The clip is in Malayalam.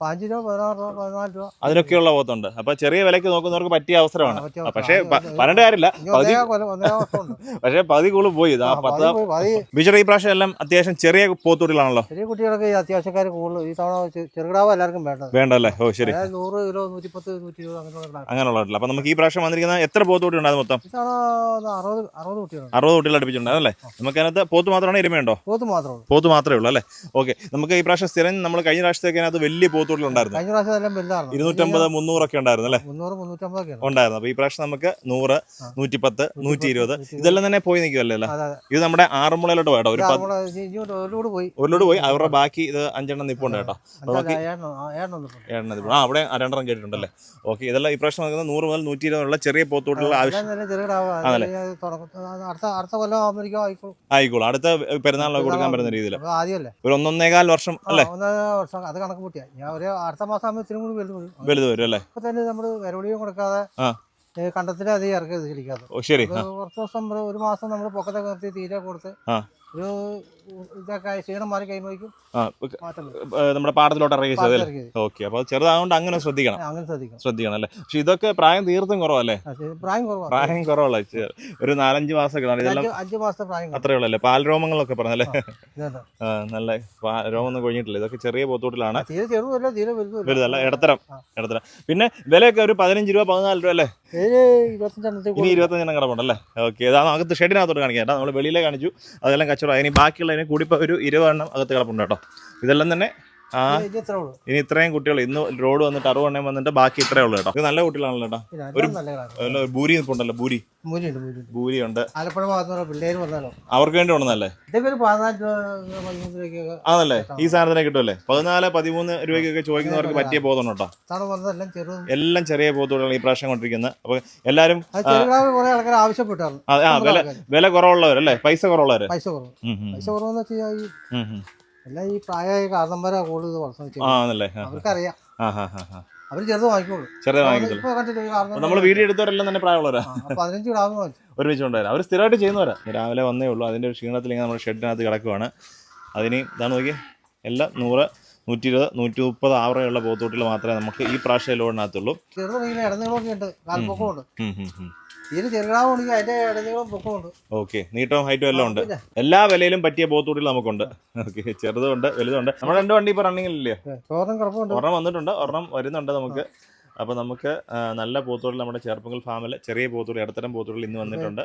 അഞ്ച് രൂപ പതിനാറ് രൂപ പതിനാല് രൂപ. അതിനൊക്കെയുള്ള പോത്തുണ്ട്. അപ്പൊ ചെറിയ വിലക്ക് നോക്കുന്നവർക്ക് പറ്റിയ അവസരമാണ്. പക്ഷേ അവസരം. പ- ഇത് പറഞ്ഞിട്ട് കാര്യമില്ല. പക്ഷേ പകുതി കൂടുതൽ പോയി. പത്ത് ബിജർ ഈ പ്രാവശ്യം എല്ലാം അത്യാവശ്യം ചെറിയ പോത്തൂട്ടിലാണല്ലോ ചെറിയ കുട്ടികളൊക്കെ അത്യാവശ്യക്കാർ കൂടുതൽ ഈ തവണ ചെറുകിടാവ് എല്ലാവർക്കും വേണ്ടത്. വേണ്ടല്ലേ ഓ ശരി. നൂറ് കിലോ നൂറ്റിപ്പത്ത് നൂറ്റി ഇരുപത് അങ്ങനെയുള്ള അങ്ങനെയുള്ള അപ്പൊ നമുക്ക് ഈ പ്രാവശ്യം വന്നിരിക്കുന്ന എത്ര പോത്തുകൂട്ടി ഉണ്ടായിരുന്നു മൊത്തം? അറുപത് അറുപത് കുട്ടികളുണ്ട്. അറുപത് കുട്ടികൾ അടുപ്പിച്ചിട്ടുണ്ടായിരുന്നു അല്ലേ നമുക്ക് അതിനകത്ത് പോത്ത് മാത്രമാണ് എരുമയുണ്ടോ? പോത്ത് മാത്രമേ ഉള്ളൂ. പോത്ത് മാത്രമേ ഉള്ളൂ അല്ലേ? ഓക്കെ. നമുക്ക് ഈ പ്രാവശ്യം സ്ഥിരം നമ്മൾ കഴിഞ്ഞ പ്രാവശ്യത്തേക്ക് അതിനകത്ത് വലിയ പോത്തുകൂട്ടിലുണ്ടായിരുന്നു കഴിഞ്ഞ പ്രാവശ്യം എല്ലാം വലുതാണ് ഇരുന്നൂറ്റമ്പത് മുന്നൂറൊക്കെ ഉണ്ടായിരുന്നു അല്ലേ? മുന്നൂറ് ഉണ്ടായിരുന്നു. അപ്പൊ ഈ പ്രാവശ്യം നമുക്ക് നൂറ്. നൂറ്റിപ്പത്ത് നൂറ്റി ഇരുപത് ഇതെല്ലാം തന്നെ പോയി നിൽക്കുമല്ലേ അല്ലേ? അതെ അതെ. ഇത് നമ്മുടെ ആറന്മുളയിലോട്ട് പോയിട്ടോ ഒരു പോയി. ഒരു പോയി. അവരുടെ ബാക്കി ഇത് അഞ്ചെണ്ണം നിപ്പുണ്ട് കേട്ടോ. ഏഴെണ്ണം നിപ്പുണ്ട്. ആ അവിടെ രണ്ടെണ്ണം കേട്ടിട്ടുണ്ടല്ലേ? ഓക്കെ ഇതെല്ലാം ഈ പ്രാവശ്യം നമുക്ക് നൂറ് മുതൽ നൂറ്റി ഇരുപതുള്ള ചെറിയ പോത്തോട്ടുള്ള ആവശ്യം. ആയിക്കോളും. അടുത്ത പെരുന്നാളിലൊക്കെ കൊടുക്കാൻ പറ്റുന്ന രീതിയിൽ ഒരു ഒന്നൊന്നേകാൽ വർഷം അല്ലേ? വർഷം. അത് കണക്ക് കൂട്ടിയാ ഞാൻ ഒരു അടുത്ത മാസം ആകുമ്പോൾ ഇത്തിരി കൂടി വലുത് വരും. വലുത് വരും അല്ലേ? ഇപ്പൊ തന്നെ നമ്മൾ വിരവടിയും കൊടുക്കാതെ ആ. ഏ, അധികം ഇതിരിക്കാതെ ഓ ശരി. ആ. കുറച്ച് ദിവസം ഒരു- ഒരു മാസം നമ്മൾ പൊക്കത്തെ നിർത്തി തീരെ കൊടുത്ത് ആ. ഒരു ഇതൊക്കെ ക്ഷീണം മാറി കഴിയുമ്പോഴേക്കും നമ്മുടെ പാടത്തിലോട്ട് ഇറങ്ങി പാലത്ത് ഓക്കെ അപ്പോൾ ചെറുതായതുകൊണ്ട് അങ്ങനെ ശ്രദ്ധിക്കണം. അങ്ങനെ ശ്രദ്ധിക്കണം. ശ്രദ്ധിക്കണം അല്ലേ? പക്ഷെ ഇതൊക്കെ പ്രായം തീർത്തും കുറവല്ലേ? പ്രായം കുറവാണ് പ്രായം കുറവുള്ള ചെ- ഒരു നാലഞ്ച് മാസമൊക്കെ ആണ് ഇതെല്ലാം അഞ്ച് മാസത്തെ പ്രായം. അത്രേ ഉള്ളല്ലേ? പാൽ രോമങ്ങളൊക്കെ പറഞ്ഞല്ലേ? നല്ല രോമൊന്നും കൊഴിഞ്ഞിട്ടില്ല. ഇതൊക്കെ ചെറിയ പോത്തോട്ടിലാണ്. വലുതല്ല ഇടത്തരം ഇടത്തരം. പിന്നെ വിലയൊക്കെ ഒരു പതിനഞ്ച് രൂപ പതിനാല് രൂപ അല്ലേ? ഇനി. ഇരുപത്തഞ്ചെണ്ണം കിടപ്പുണ്ടല്ലേ ഓക്കെ ഇതാണ് അകത്ത് ഷെഡിനകത്തോട്ട് കാണിക്കാം. നമ്മൾ വെളിയിലെ കാണിച്ചു. അതെല്ലാം കച്ചവടം. ഇനി ബാക്കിയുള്ളതിന് കൂടി ഇപ്പോൾ ഒരു ഇരുപതെണ്ണം അകത്ത് കിടപ്പുണ്ട് കേട്ടോ. ഇതെല്ലാം തന്നെ ആ ഇനി ഇത്രയും കുട്ടികൾ ഇന്ന് റോഡ് വന്നിട്ട് അറുപതെണ്ണം വന്നിട്ട് ബാക്കി ഇത്രേ ഉള്ളൂ കേട്ടോ. ഇത് നല്ല കുട്ടികളാണല്ലോ കേട്ടോ. ഒരു- ഭൂരി നല്ല ഭൂരി ഭൂരി ഉണ്ട് ആലപ്പുഴ വന്നാലോ? അവർക്ക് വേണ്ടി ഉണ്ടെന്നല്ലേ ആണല്ലേ? ഈ സാധനത്തിനെ കിട്ടുമല്ലേ? പതിനാല് പതിമൂന്ന് രൂപയ്ക്കൊക്കെ ചോദിക്കുന്നവർക്ക് പറ്റിയ ബോധം കേട്ടോ എല്ലാം ചെറിയ പോത്തുകളാണ് ഈ പ്രാവശ്യം കൊണ്ടിരിക്കുന്നത്. അപ്പൊ എല്ലാരും വില കുറവുള്ളവരല്ലേ? പൈസ കുറവുള്ളവര്? പൈസ കുറവ്. പൈസ കുറവെന്ന് വെച്ചാൽ. എല്ലാം ഈ പ്രായമായ കാരണന്മാരാ കൂടുതൽ ആണല്ലേ? അവർക്കറിയാം. അവർ ചെറുത് വാങ്ങിക്കോളൂ. ചെറുത് നമ്മൾ വീഡിയോ എടുത്തവരെല്ലാം തന്നെ പ്രായമുള്ളവരാ. പതിനഞ്ച് കിടാവ് ഒരുമിച്ച് കൊണ്ടുവരാം. അവർ സ്ഥിരമായിട്ട് ചെയ്യുന്നവരാ. രാവിലെ വന്നേ ഉള്ളൂ. അതിന്റെ ഒരു ക്ഷീണത്തിൽ ഇങ്ങനെ നമ്മുടെ ഷെഡിനകത്ത് കിടക്കുവാണ്. അതിന് ഇതാണ് നോക്കി എല്ലാം നൂറ് നൂറ്റി ഇരുപത് നൂറ്റി മുപ്പത് ആവറയുള്ള പോത്തൂട്ടിൽ മാത്രമേ നമുക്ക് ഈ പ്രാവശ്യം ലോഡിനകത്തുള്ളൂ ഇടനീളമൊക്കെ ഉണ്ട്. കാൽപ്പൊക്കമുണ്ട്. ഇതിന് അതിന്റെ ഇടനീളം പൊക്കമുണ്ട് ഓക്കെ. നീട്ടവും ഹൈറ്റും എല്ലാം ഉണ്ട്. എല്ലാ വിലയിലും പറ്റിയ പോത്തൂട്ടിൽ നമുക്കുണ്ട്. ഓക്കെ. ചെറുതുണ്ട് വലുതുണ്ട്. നമ്മുടെ രണ്ട് വണ്ടി റണ്ണിങ്ങിലില്ലേ ചോറും കിടപ്പുണ്ട്. ഒരെണ്ണം വന്നിട്ടുണ്ട് ഒരെണ്ണം വരുന്നുണ്ട് നമുക്ക്. അപ്പോൾ നമുക്ക് നല്ല പോത്തുകൾ നമ്മുടെ ചേർപ്പങ്കൽ ഫാമിൽ ചെറിയ പോത്തുകൾ ഇടത്തരം പോത്തുകൾ ഇന്ന് വന്നിട്ടുണ്ട്.